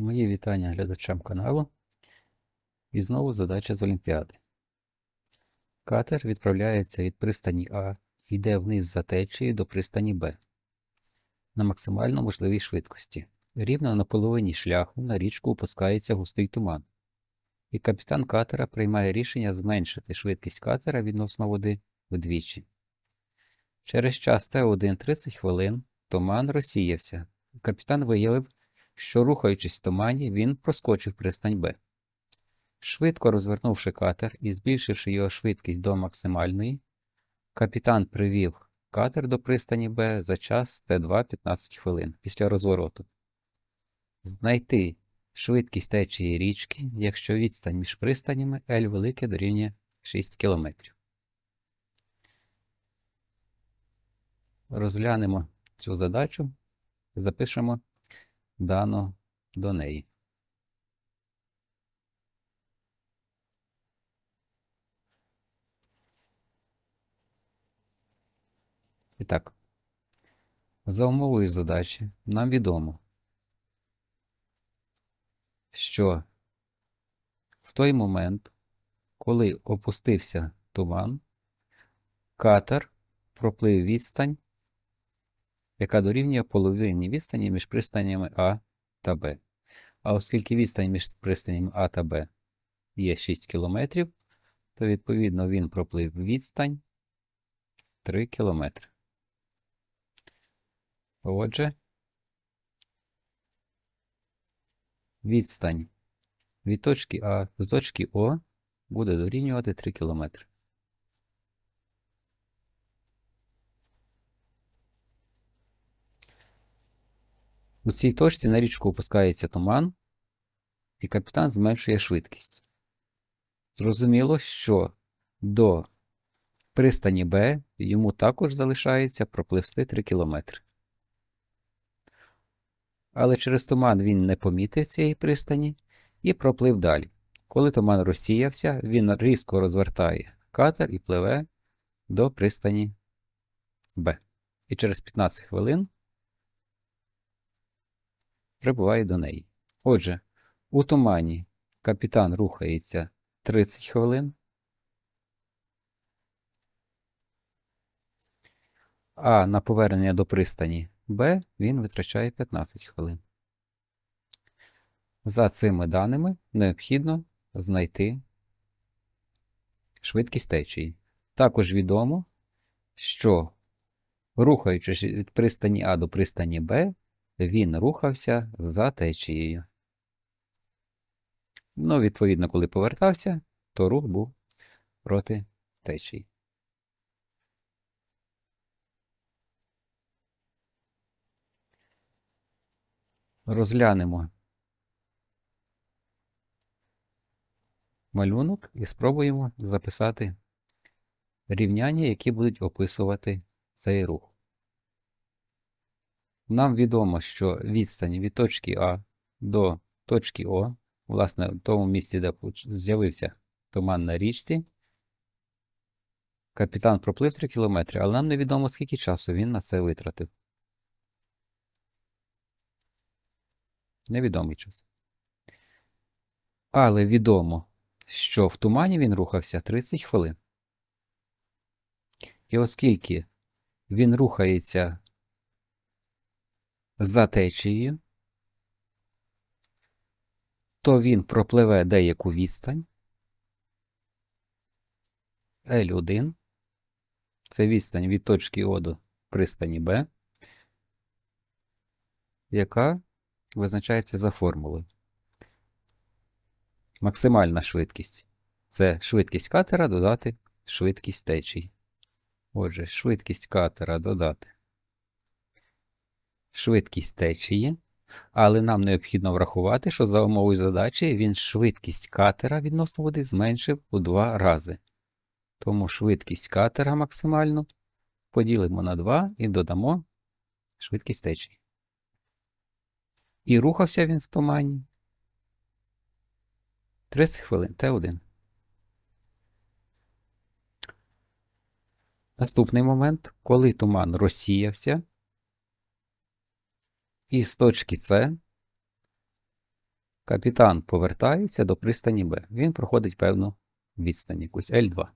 Мої вітання глядачам каналу. І знову задача з Олімпіади. Катер відправляється від пристані А, йде вниз за течією до пристані Б на максимально можливій швидкості. Рівно на половині шляху на річку опускається густий туман. І капітан катера приймає рішення зменшити швидкість катера відносно води вдвічі. Через час Т1 30 хвилин туман розсіявся. Капітан виявив, що, рухаючись в тумані, він проскочив пристань Б. Швидко розвернувши катер і збільшивши його швидкість до максимальної, капітан привів катер до пристані Б за час Т2 15 хвилин після розвороту. Знайти швидкість течії річки, якщо відстань між пристанями L велике дорівнює 6 км. Розглянемо цю задачу запишемо дано до неї. І так, за умовою задачі нам відомо, що в той момент, коли опустився туман, катер проплив відстань, яка дорівнює половині відстані між пристанями А та Б. А оскільки відстань між пристанями А та Б є 6 км, то відповідно він проплив відстань 3 км. Отже, відстань від точки А до точки О буде дорівнювати 3 км. У цій точці на річку опускається туман, і капітан зменшує швидкість. Зрозуміло, що до пристані Б йому також залишається пропливсти 3 км. Але через туман він не помітив цієї пристані і проплив далі. Коли туман розсіявся, він різко розвертає катер і пливе до пристані Б. І через 15 хвилин прибуває до неї. Отже, у тумані капітан рухається 30 хвилин, а на повернення до пристані Б він витрачає 15 хвилин. За цими даними необхідно знайти швидкість течії. Також відомо, що рухаючись від пристані А до пристані Б, він рухався за течією. Ну, відповідно, коли повертався, то рух був проти течії. Розглянемо малюнок і спробуємо записати рівняння, які будуть описувати цей рух. Нам відомо, що відстань від точки А до точки О, власне, в тому місці, де з'явився туман на річці, капітан проплив 3 км, але нам невідомо, скільки часу він на це витратив. Невідомий час. Але відомо, що в тумані він рухався 30 хвилин. І оскільки він рухається за течією, то він пропливе деяку відстань L1. Це відстань від точки О до пристані Б, яка визначається за формулою. Максимальна швидкість це швидкість катера додати швидкість течії. Отже, швидкість катера додати швидкість течії, але нам необхідно врахувати, що за умовою задачі він швидкість катера відносно води зменшив у два рази. Тому швидкість катера максимальну поділимо на 2 і додамо швидкість течії. І рухався він в тумані 30 хвилин Т1. Наступний момент, коли туман розсіявся, і з точки С капітан повертається до пристані Б. Він проходить певну відстань, якусь L2.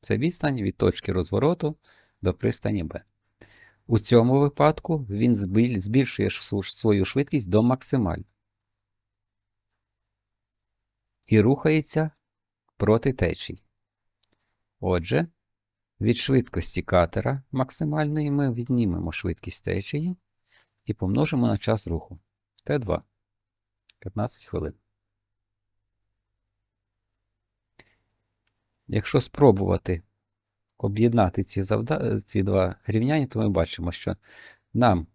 Це відстань від точки розвороту до пристані Б. У цьому випадку він збільшує свою швидкість до максимальної. І рухається проти течії. Отже, від швидкості катера максимальної ми віднімемо швидкість течії і помножимо на час руху. Т2. 15 хвилин. Якщо спробувати об'єднати ці, завда... ці два рівняння, то ми бачимо, що нам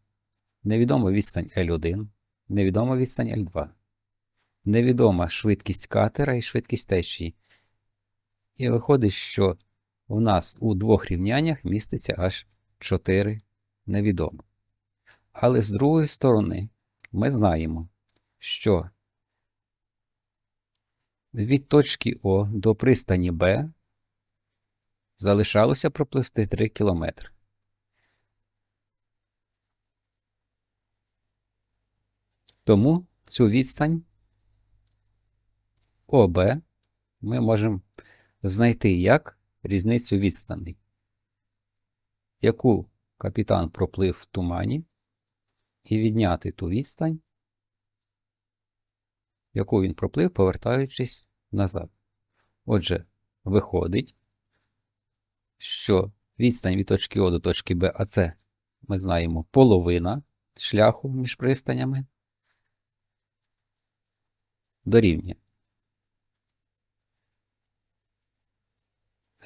невідома відстань L1, невідома відстань L2, невідома швидкість катера і швидкість течії. І виходить, що у нас у двох рівняннях міститься аж 4 невідомо. Але з другої сторони ми знаємо, що від точки О до пристані Б залишалося проплисти 3 км. Тому цю відстань ОБ ми можемо знайти як різницю відстаней, яку капітан проплив в тумані, і відняти ту відстань, яку він проплив, повертаючись назад. Отже, виходить, що відстань від точки О до точки Б, а це ми знаємо половина шляху між пристанями, дорівнює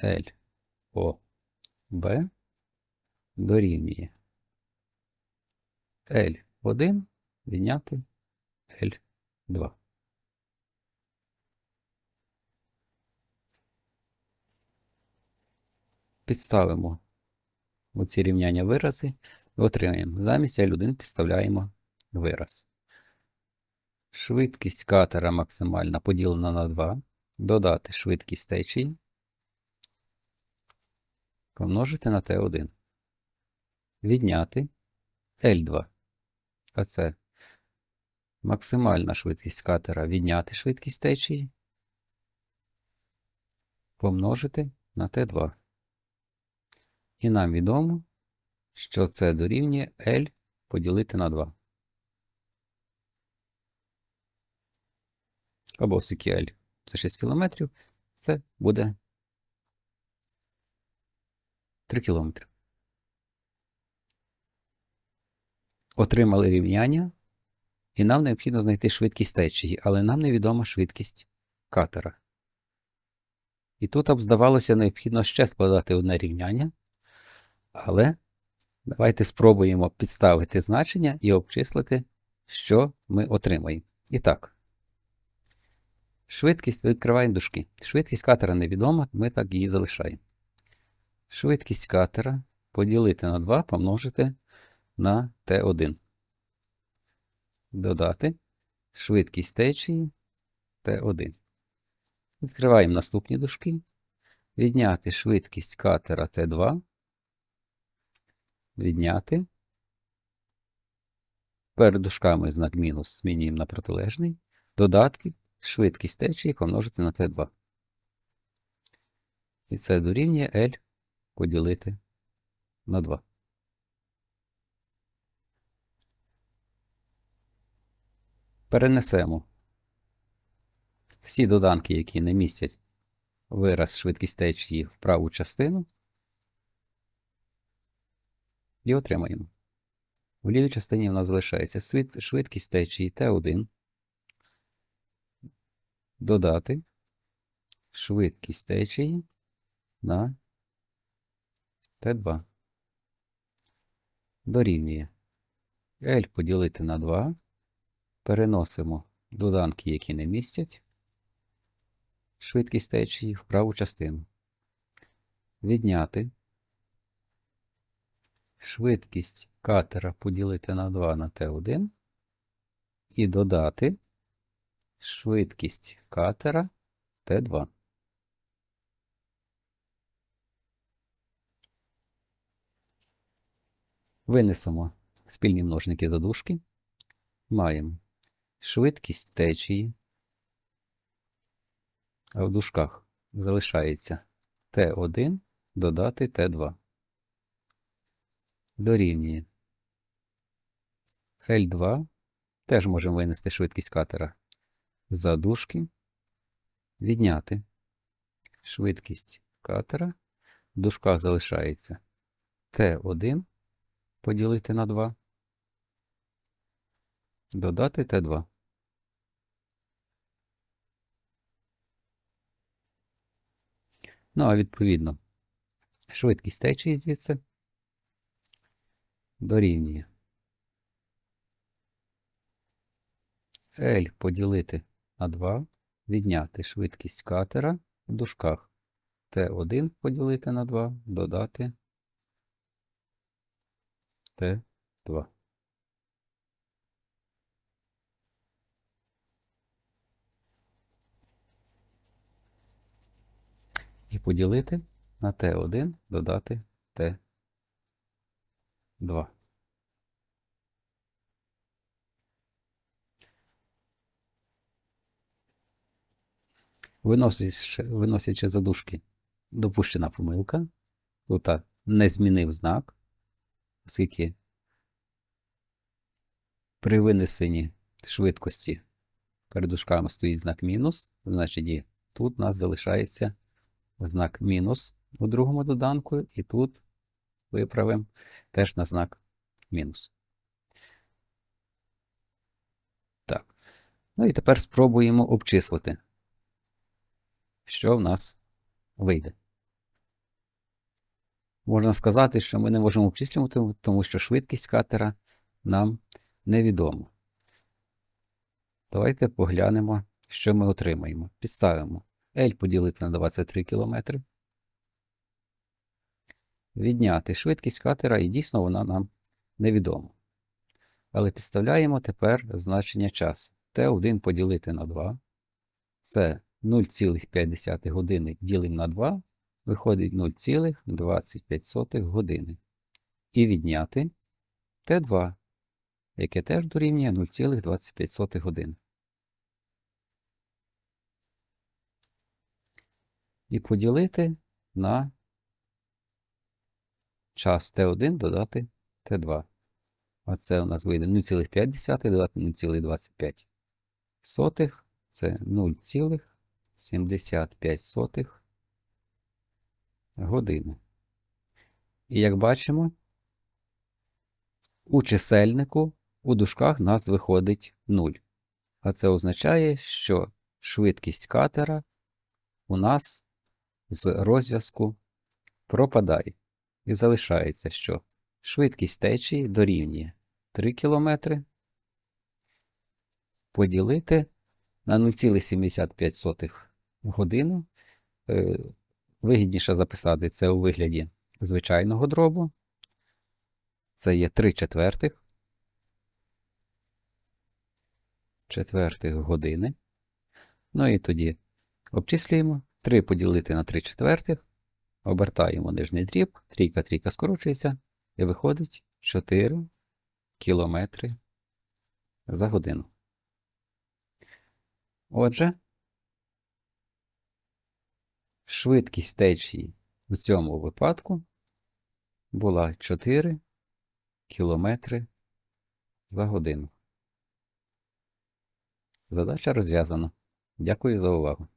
L О Б дорівнює L1 відняти L2. Підставимо оці рівняння вирази і отримаємо. Замість L1 підставляємо вираз. Швидкість катера максимальна поділена на 2. Додати швидкість течії. Помножити на Т1. Відняти L2. А це максимальна швидкість катера відняти швидкість течії. Помножити на Т2. І нам відомо, що це дорівнює L поділити на 2. Або скільки L. Це 6 км. Це буде 3 км. Отримали рівняння, і нам необхідно знайти швидкість течії, але нам невідома швидкість катера. І тут б здавалося, необхідно ще складати одне рівняння. Але давайте спробуємо підставити значення і обчислити, що ми отримаємо. І так, швидкість відкриваємо дужки. Швидкість катера невідома, ми так її залишаємо. Швидкість катера поділити на 2 помножити на Т1. Додати швидкість течії Т1. Відкриваємо наступні дужки. Відняти швидкість катера Т2 відняти. Перед дужками знак мінус змінюємо на протилежний. Додатки, швидкість течії помножити на Т2. І це дорівнює L поділити на 2. Перенесемо всі доданки, які не містять вираз швидкість течії в праву частину. І отримаємо. У лівій частині в нас залишається швидкість течії Т1. Додати швидкість течії на Т2. Дорівнює L поділити на 2. Переносимо доданки, які не містять. Швидкість течії в праву частину. Відняти швидкість катера поділити на 2 на Т1 і додати швидкість катера Т2. Винесемо спільні множники задушки. маємо швидкість течії, а в дужках залишається Т1 додати Т2. Дорівнює L2. Теж можемо винести швидкість катера за дужки, відняти швидкість катера. В дужках залишається Т1 поділити на 2, додати Т2. Ну, а відповідно, швидкість течії звідси дорівнює. L поділити на 2, відняти швидкість катера в дужках. Т1 поділити на 2, додати Т2. І поділити на Т1 додати Т2. Виносячи, виносячи задушки, допущена помилка. Тут не змінив знак, оскільки при винесенні швидкості перед дужками стоїть знак мінус, значить і тут у нас залишається знак мінус у другому доданку, і тут виправимо теж на знак мінус. Так. Ну і тепер спробуємо обчислити, що в нас вийде. Можна сказати, що ми не можемо обчислювати, тому що швидкість катера нам невідома. Давайте поглянемо, що ми отримаємо. Підставимо L поділити на 23 км. Відняти швидкість катера, і дійсно вона нам невідома. Але підставляємо тепер значення часу. Т1 поділити на 2. Це 0,5 години ділимо на 2, виходить 0,25 години. І відняти Т2, яке теж дорівнює 0,25 години. І поділити на час Т1 додати Т2. А це у нас вийде 0,5 додати 0,25. Сотих це 0,75 години. І як бачимо, у чисельнику у дужках нас виходить 0. А це означає, що швидкість катера у нас з розв'язку пропадає. І залишається, що швидкість течії дорівнює 3 км поділити на 0,75 годину. Вигідніше записати це у вигляді звичайного дробу. Це є 3 четвертих. Четвертих години. Ну і тоді обчислюємо 3 поділити на 3 четвертих. Обертаємо нижній дріб, трійка трійка скорочується, і виходить 4 кілометри за годину. Отже, швидкість течії у цьому випадку була 4 км за годину. Задача розв'язана. Дякую за увагу.